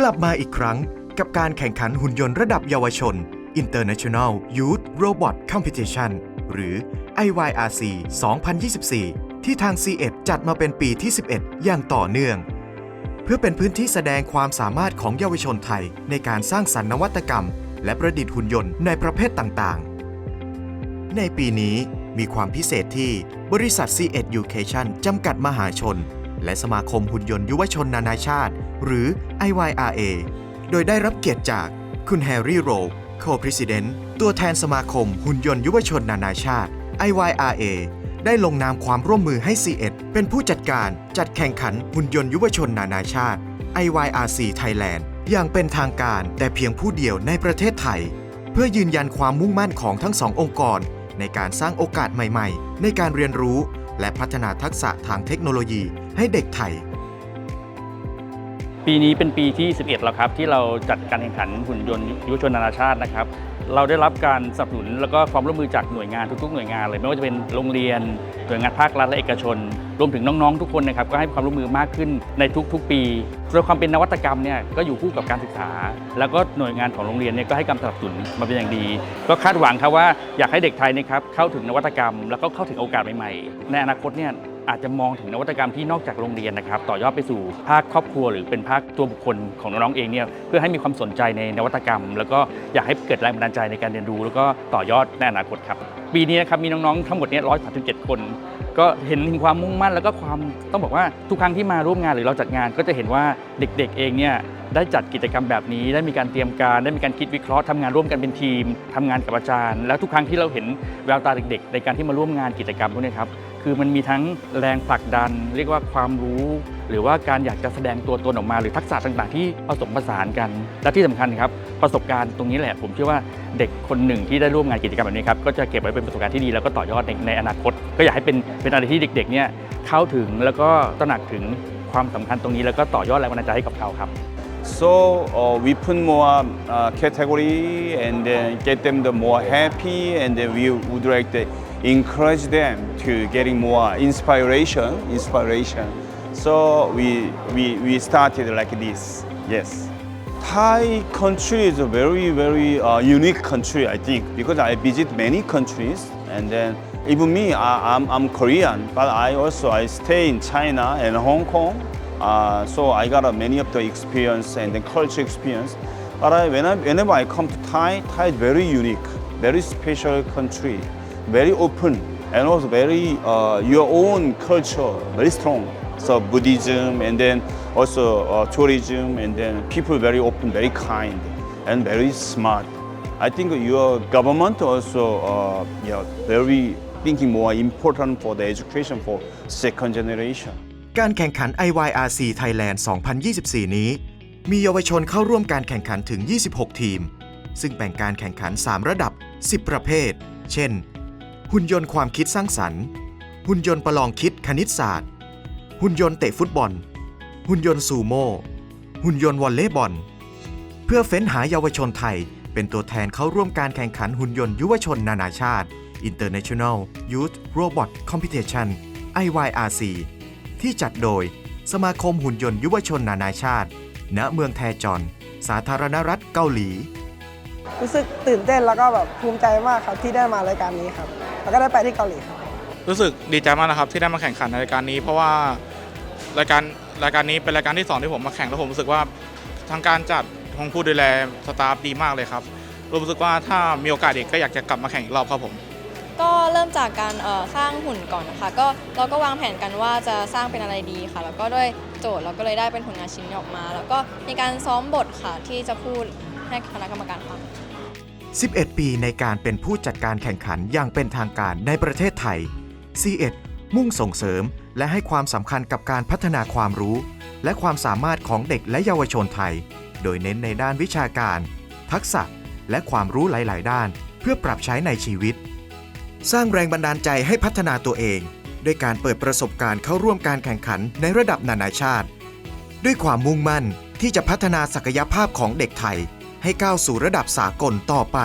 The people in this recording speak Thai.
กลับมาอีกครั้งกับการแข่งขันหุ่นยนต์ระดับเยาวชน International Youth Robot Competition หรือ IYRC 2024 ที่ทาง C1 จัดมาเป็นปีที่ 11 อย่างต่อเนื่อง เพื่อเป็นพื้นที่แสดงความสามารถของเยาวชนไทย ในการสร้างสรรค์นวัตกรรม และประดิษฐ์หุ่นยนต์ในประเภทต่างๆ ในปีนี้มีความพิเศษที่บริษัท C1 Education จำกัดมหาชน และสมาคมหุ่นยนต์ยุวชนนานาชาติ หรือ IYRA โดยได้รับเกียรติจากคุณแฮร์รี่โร Co-President ตัวแทนสมาคมหุ่นยนต์ยุวชนนานาชาติ IYRA ได้ลงนามความร่วมมือให้ C1 เป็นผู้จัดการจัดแข่งขันหุ่นยนต์ยุวชนนานาชาติ IYRC Thailand อย่างเป็นทางการแต่เพียงผู้เดียวในประเทศไทย เพื่อยืนยันความมุ่งมั่นของทั้งสององค์กร ในการสร้างโอกาสใหม่ ๆ ในการเรียนรู้ และพัฒนาทักษะทางเทคโนโลยีให้เด็กไทย ปีนี้เป็นปีที่ 11 แล้วครับ ที่เราจัดการแข่งขันหุ่นยนต์ยุวชนนานาชาตินะครับ เราได้รับการสนับสนุนแล้วก็ความร่วมมือจากหน่วยงานทุกๆหน่วยงานเลยไม่ว่าจะเป็นโรงเรียนหน่วยงานภาครัฐและเอกชน รวมถึงน้องๆทุกคนนะครับก็ให้ความร่วมมือมากขึ้นในทุกๆ ปีโดยความเป็นนวัตกรรมเนี่ยก็อยู่คู่กับการศึกษา แล้วก็หน่วยงานของโรงเรียนเนี่ยก็ให้การสนับสนุนมาเป็นอย่างดี ก็คาดหวังครับว่าอยากให้เด็กไทยนะครับเข้าถึงนวัตกรรม แล้วก็เข้าถึงโอกาสใหม่ๆในอนาคตเนี่ย อาจจะมองถึงนวัตกรรมที่นอกจากโรงเรียนนะครับ ต่อยอดไปสู่ภาคครอบครัว หรือเป็นภาคตัวบุคคลของน้องๆเองเนี่ยเพื่อให้มีความสนใจในนวัตกรรม แล้วก็อยากให้เกิดแรงบันดาลใจในการเรียนรู้ แล้วก็ต่อยอดในอนาคตครับปีนี้นะครับมีน้องๆทั้งหมดเนี่ย137คนก็เห็นถึงความมุ่งมั่นแล้วก็ความต้องบอกว่าทุกครั้งที่มาร่วมงานหรือเราจัดงาน ก็จะเห็นว่าเด็กๆ เองเนี่ยได้จัดกิจกรรมแบบนี้ ได้มีการเตรียมการ ได้มีการคิดวิเคราะห์ทำงานร่วมกันเป็นทีมทำงานกับอาจารย์ แล้วทุกครั้งที่เราเห็นแววตาเด็ก ๆ ในการที่มาร่วมงานกิจกรรมพวกนี้ครับ คือมันมีทั้งแรงผลักดัน เรียกว่าความรู้ หรือว่าการอยากจะแสดงตัวตนออกมาหรือทักษะต่างๆ ที่ผสมผสานกัน และที่สำคัญครับประสบการณ์ตรงนี้แหละ ผมเชื่อว่าเด็กคนหนึ่งที่ได้ร่วมงานกิจกรรมแบบนี้ครับก็จะเก็บไว้เป็นประสบการณ์ที่ดีแล้วก็ต่อยอดในในอนาคต ก็อยากให้เป็นเป็นอะไรที่เด็กๆเนี่ยเข้าถึงแล้วก็ตระหนักถึงความสำคัญตรงนี้แล้วก็ต่อยอดแรงบันดาลใจให้กับเขาครับ So uh, we put more uh, category and then get them the more happy and then we would like to encourage them to getting more inspiration, inspiration. So we, we, we started like this, yes. Thai country is a very, very uh, unique country, I think, because I visit many countries and then even me, I, I'm, I'm Korean, but I also I stay in China and Hong Kong uh, so I got uh, many of the experience and the culture experience. But I, when I, whenever I come to Thai, Thai is very unique, very special country, very open, and also very uh, your own culture, very strong. So Buddhism, and then also uh, tourism, and then people very open, very kind, and very smart. I think your government also uh, yeah, very thinking more important for the education for second generation. การแข่งขัน IYRC Thailand 2024 นี้ มีเยาวชนเข้าร่วมการแข่งขันถึง 26 ทีม ซึ่งแบ่งการแข่งขัน 3 ระดับ 10 ประเภท เช่น หุ่นยนต์ความคิดสร้างสรรค์ หุ่นยนต์ประลองคิดคณิตศาสตร์ หุ่นยนต์เตะฟุตบอล หุ่นยนต์ซูโม่ หุ่นยนต์วอลเลย์บอล เพื่อเฟ้นหาเยาวชนไทย เป็นตัวแทนเข้าร่วมการแข่งขันหุ่นยนต์ยุวชนนานาชาติ International Youth Robot Competition IYRC ที่จัดโดยสมาคมหุ่นยนต์ยุวชนนานาชาติ ณ เมืองแทจอน สาธารณรัฐเกาหลี รู้สึกตื่นเต้นแล้วก็แบบภูมิใจมากครับที่ได้มารายการนี้ครับ แล้วก็ได้ไปที่เกาหลีครับรู้สึกดีใจมากนะครับที่ได้มาแข่งขันในรายการนี้ เพราะว่ารายการรายการนี้เป็นรายการที่สองที่ผมมาแข่งแล้วผมรู้สึกว่าทางการจัดของผู้ดูแลสตาฟดีมากเลยครับรู้สึกว่าถ้ามีโอกาสอีกก็อยากจะกลับมาแข่งอีกรอบครับผม ก็เริ่มจากการเอ่อสร้างหุ่นก่อนนะคะก็เราก็วางแผนกันว่าจะสร้างเป็นอะไรดีค่ะ แล้วก็ด้วยโจทย์เราก็เลยได้เป็นผลงานชิ้นนี้ออกมา แล้วก็มีการซ้อมบทค่ะที่จะพูดให้คณะกรรมการฟัง 11 ปีในการเป็นผู้จัดการแข่งขันอย่างเป็นทางการในประเทศไทย C1 มุ่งส่งเสริมและให้ความสำคัญกับการพัฒนาความรู้ และความสามารถของเด็กและเยาวชนไทย โดยเน้นในด้านวิชาการ ทักษะ และความรู้หลาย ๆ ด้าน เพื่อปรับใช้ในชีวิต สร้างแรงบันดาลใจให้พัฒนาตัวเองด้วยการเปิดประสบการณ์เข้าร่วมการแข่งขันในระดับนานาชาติ ด้วยความมุ่งมั่นที่จะพัฒนาศักยภาพของเด็กไทย ให้ก้าวสู่ระดับสากลต่อไป